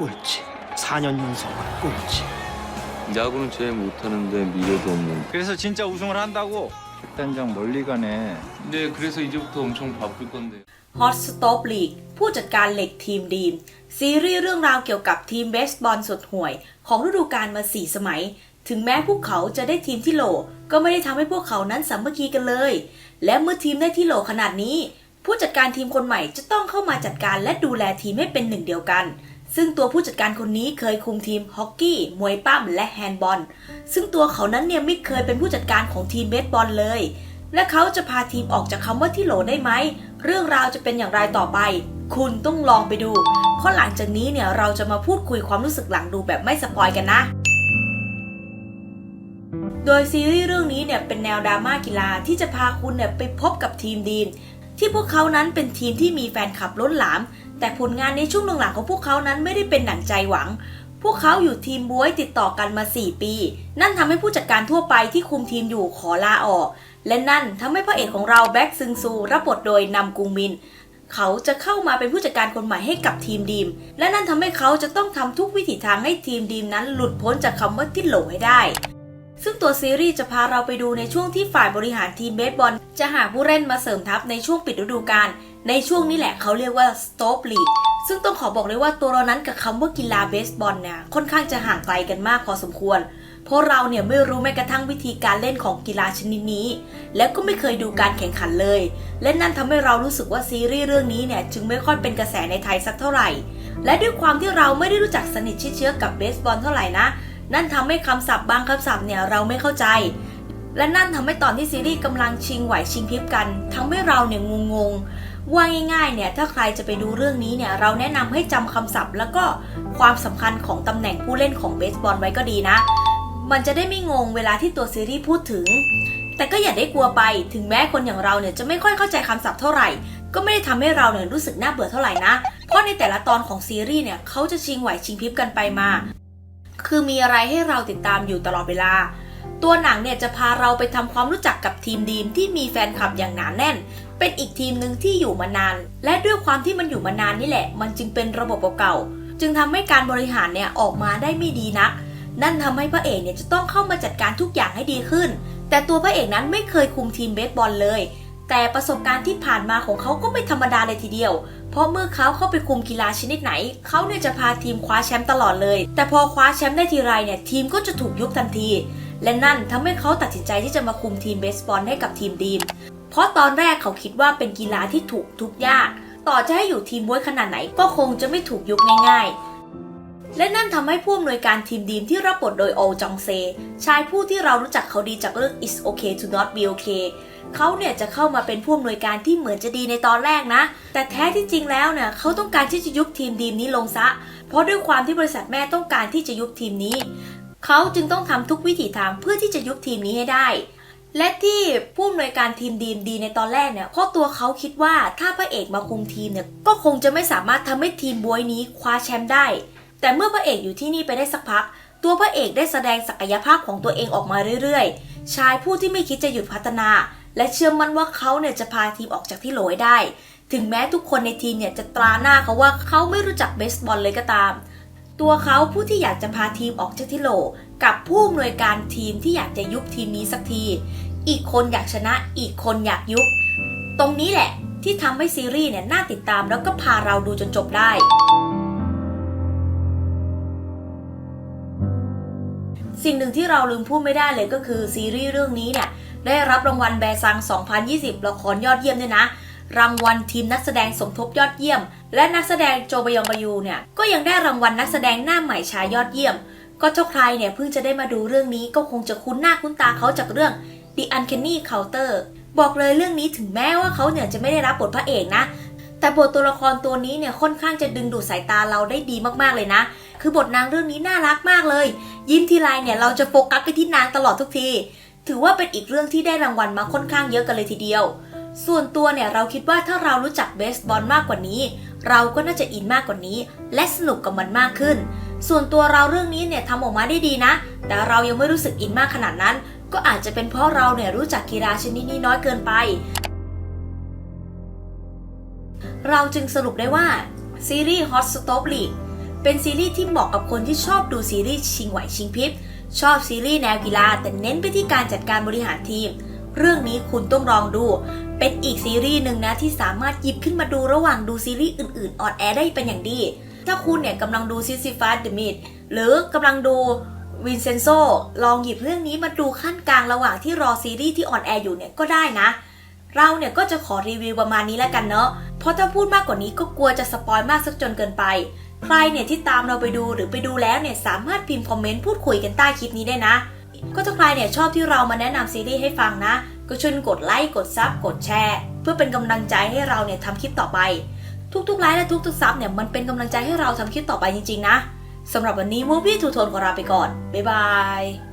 꼴찌 4년 연속 꼴찌 야구는 제일 못하는데 미래도 없는. 그래서 진짜 우승을 한다고? 단장 멀리 가네. 네, 그래서 이제부터 엄청 바쁠 건데.ฮอตสต็อปลีกผู้จัดการเหล็กทีมดีม ซีรีส์เรื่องราวเกี่ยวกับทีมเบสบอลสุดห่วย ของฤดูกาลมา 4 สมัย ถึงแม้พวกเขาจะได้ทีมที่โหล ก็ไม่ได้ทำให้พวกเขานั้นสามัคคีกันเลย และเมื่อทีมได้ที่โหลขนาดนี้ ผู้จัดการทีมคนใหม่จะต้องเข้ามาจัดการและดูแลทีมให้เป็นหนึ่งเดียวกัน ซึ่งตัวผู้จัดการคนนี้เคยคุมทีมฮอกกี้ มวยปั้มและแฮนด์บอล ซึ่งตัวเขานั้นเนี่ยไม่เคยเป็นผู้จัดการของทีมเบสบอลเลย และเขาจะพาทีมออกจากคำว่าที่โหลได้ไหม เรื่องราวจะเป็นอย่างไรต่อไป คุณต้องลองไปดู เพราะหลังจากนี้เนี่ยเราจะมาพูดคุยความรู้สึกหลังดูแบบไม่สปอยกันนะโดยซีรีส์เรื่องนี้เนี่ยเป็นแนวดราม่ากีฬาที่จะพาคุณเนี่ยไปพบกับทีมดีมที่พวกเขานั้นเป็นทีมที่มีแฟนคลับล้นหลาม แต่ผลงานในช่วงหลังๆของพวกเขานั้นไม่ได้เป็นหนังใจหวัง พวกเขาอยู่ทีมบวยติดต่อกันมา 4 ปี นั่นทำให้ผู้จัดการทั่วไปที่คุมทีมอยู่ขอลาออก และนั่นทำให้พระเอกของเราแบ็กซึงซูรับบทโดยนำกุงมิน เขาจะเข้ามาเป็นผู้จัดการคนใหม่ให้กับทีมดีม และนั่นทำให้เขาจะต้องทำทุกวิถีทางให้ทีมดีมนั้นหลุดพ้นจากคำว่าที่โหลให้ได้ ซึ่งตัวซีรีส์จะพาเราไปดูในช่วงที่ฝ่ายบริหารทีมเบสบอล จะหาผู้เล่นมาเสริมทัพในช่วงปิดฤดูกาลในช่วงนี้แหละเขาเรียกว่า stop l e a g u ซึ่งต้องขอบอกเลยว่าตัวเรานั้นกับคำว่ากีฬาเบสบอลเนี่ยค่อนข้างจะห่างไกลกันมากพอสมควร เพราะเราเนี่ยไม่รู้แม้กระทั่งวิธีการเล่นของกีฬาชนิดนี้ และก็ไม่เคยดูการแข่งขันเลย และนั่นทำให้เรารู้สึกว่าซีรีส์เรื่องนี้เนี่ยจึงไม่ค่อยเป็นกระแสในไทยสักเท่าไหร่ และด้วยความที่เราไม่ได้รู้จักสนิทชิดเชื้อกับเบสบอลเท่าไหร่นะ นั่นทำให้คำศัพท์บางคำศัพท์เนี่ยเราไม่เข้าใจ และนั่นทำให้ตอนที่ซีรีส์กำลังชิงไหวชิงพริบกันทำให้เราเนี่ยงงๆว่าง่ายๆเนี่ยถ้าใครจะไปดูเรื่องนี้เนี่ยเราแนะนำให้จำคำศัพท์ แล้วก็ความสำคัญของตำแหน่งผู้เล่นของเบสบอลไว้ก็ดีนะ มันจะได้ไม่งงเวลาที่ตัวซีรีส์พูดถึง แต่ก็อย่าได้กลัวไปถึงแม้คนอย่างเราเนี่ยจะไม่ค่อยเข้าใจคำศัพท์เท่าไหร่ ก็ไม่ได้ทำให้เราเนี่ยรู้สึกน่าเบื่อเท่าไหร่นะ เพราะในแต่ละตอนของซีรีส์เนี่ยเขาจะชิงไหวชิงพริบกันไปมา คือมีอะไรให้เราติดตามอยู่ตลอดเวลา ตัวหนังเนี่ยจะพาเราไปทำความรู้จักกับทีมดีมที่มีแฟนคลับอย่างหนาแน่น เป็นอีกทีมหนึ่งที่อยู่มานาน และด้วยความที่มันอยู่มานานนี่แหละ มันจึงเป็นระบบเก่าๆจึงทำให้การบริหารเนี่ยออกมาได้ไม่ดีนัก นั่นทำให้พระเอกเนี่ยจะต้องเข้ามาจัดการทุกอย่างให้ดีขึ้น แต่ตัวพระเอกนั้นไม่เคยคุมทีมเบสบอลเลย แต่ประสบการณ์ที่ผ่านมาของเขาก็ไม่ธรรมดาเลยทีเดียว เพราะเมื่อเขาเข้าไปคุมกีฬาชนิดไหน เขาเนี่ยจะพาทีมคว้าแชมป์ตลอดเลย แต่พอคว้าแชมป์ได้ทีไรเนี่ยทีมก็จะถูกยุบทันที และนั่นทำให้เขาตัดสินใจที่จะมาคุมทีมเบสบอลให้กับทีมดีม เพราะตอนแรกเขาคิดว่าเป็นกีฬาที่ถูกทุกยาก ต่อจะให้อยู่ทีมบวยขนาดไหนก็คงจะไม่ถูกยุบง่ายๆ และนั่นทำให้ผู้อำนวยการทีมดีมที่รับบทโดยโอจองเซ ชายผู้ที่เรารู้จักเขาดีจากเรื่อง It's Okay to Not Be Okay เขาเนี่ยจะเข้ามาเป็นผู้อำนวยการที่เหมือนจะดีในตอนแรกนะ แต่แท้ที่จริงแล้วเนี่ยเขาต้องการที่จะยุบทีมดีมนี้ลงซะ เพราะด้วยความที่บริษัทแม่ต้องการที่จะยุบทีมนี้ เขาจึงต้องทำทุกวิถีทางเพื่อที่จะยุบทีมนี้ให้ได้ และที่ผู้อำนวยการทีมดีมดีในตอนแรกเนี่ยเพราะตัวเขาคิดว่าถ้าพระเอกมาคุมทีมเนี่ยก็คงจะไม่สามารถทำให้ทีมบวยนี้คว้าแชมป์ได้ แต่เมื่อพระเอกอยู่ที่นี่ไปได้สักพัก ตัวพระเอกได้แสดงศักยภาพของตัวเองออกมาเรื่อยๆ ชายผู้ที่ไม่คิดจะหยุดพัฒนา และเชื่อมั่นว่าเขาเนี่ยจะพาทีมออกจากที่โหลให้ได้ ถึงแม้ทุกคนในทีมเนี่ยจะตราหน้าเขาว่าเขาไม่รู้จักเบสบอลเลยก็ตาม ตัวเขาผู้ที่อยากจะพาทีมออกจากที่โหล กับผู้อำนวยการทีมที่อยากจะยุบทีมนี้สักที อีกคนอยากชนะ อีกคนอยากยุบ ตรงนี้แหละที่ทำให้ซีรีส์เนี่ยน่าติดตามแล้วก็พาเราดูจนจบได้ สิ่งหนึ่งที่เราลืมพูดไม่ได้เลยก็คือซีรีส์เรื่องนี้เนี่ยได้รับรางวัลแบซัง 2020 ละครยอดเยี่ยมด้วยนะ รางวัลทีมนักแสดงสมทบยอดเยี่ยม และนักแสดงโจบยองบายูเนี่ยก็ยังได้รางวัลนักแสดงหน้าใหม่ชายยอดเยี่ยม ก็เจ้าใครเนี่ยเพิ่งจะได้มาดูเรื่องนี้ก็คงจะคุ้นหน้าคุ้นตาเขาจากเรื่อง The Uncanny Counter บอกเลยเรื่องนี้ถึงแม้ว่าเขาเนี่ยจะไม่ได้รับบทพระเอกนะ แต่บทตัวละครตัวนี้เนี่ยค่อนข้างจะดึงดูดสายตาเราได้ดีมากๆเลยนะ คือบทนางเรื่องนี้น่ารักมากเลย ยิ้มทีไรเนี่ยเราจะโฟกัสไปที่นางตลอดทุกที ถือว่าเป็นอีกเรื่องที่ได้รางวัลมาค่อนข้างเยอะกันเลยทีเดียว ส่วนตัวเนี่ยเราคิดว่าถ้าเรารู้จักเบสบอลมากกว่านี้ เราก็น่าจะอินมากกว่านี้ และสนุกกับมันมากขึ้น ส่วนตัวเราเรื่องนี้เนี่ยทำออกมาได้ดีนะ แต่เรายังไม่รู้สึกอินมากขนาดนั้น ก็อาจจะเป็นเพราะเราเนี่ยรู้จักกีฬาชนิดนี้น้อยเกินไป เราจึงสรุปได้ว่าซีรีส์ Hot Stop League เป็นซีรีส์ที่เหมาะกับคนที่ชอบดูซีรีส์ชิงไหวชิงพริบ ชอบซีรีส์แนวกีฬาแต่เน้นไปที่การจัดการบริหารทีม เรื่องนี้คุณต้องลองดู เป็นอีกซีรีส์หนึ่งนะที่สามารถหยิบขึ้นมาดูระหว่างดูซีรีส์อื่นๆออนแอร์ได้เป็นอย่างดี ถ้าคุณเนี่ยกำลังดูซิซิฟัสเดอะมิดหรือกำลังดูวินเซนโซลองหยิบเรื่องนี้มาดูขั้นกลางระหว่างที่รอซีรีส์ที่ออนแอร์อยู่เนี่ยก็ได้นะ เราเนี่ยก็จะขอรีวิวประมาณนี้แล้วกันเนาะ เพราะถ้าพูดมากกว่านี้ก็กลัวจะสปอยมากสักจนเกินไป ใครเนี่ยที่ตามเราไปดูหรือไปดูแล้วเนี่ยสามารถพิมพ์คอมเมนต์พูดคุยกันใต้คลิปนี้ได้นะ ก็ถ้าใครเนี่ยชอบที่เรามาแนะนำซีรีส์ให้ฟังนะ ก็ช่วยกดไลค์กดซับกดแชร์ เพื่อเป็นกำลังใจให้เราเนี่ยทำคลิปต่อไป ทุกๆไลค์และทุกๆซับเนี่ยมันเป็นกำลังใจให้เราทำคลิปต่อไปจริงๆนะสำหรับวันนี้มูฟี่ทูโทนขอลาไปก่อนบ๊ายบาย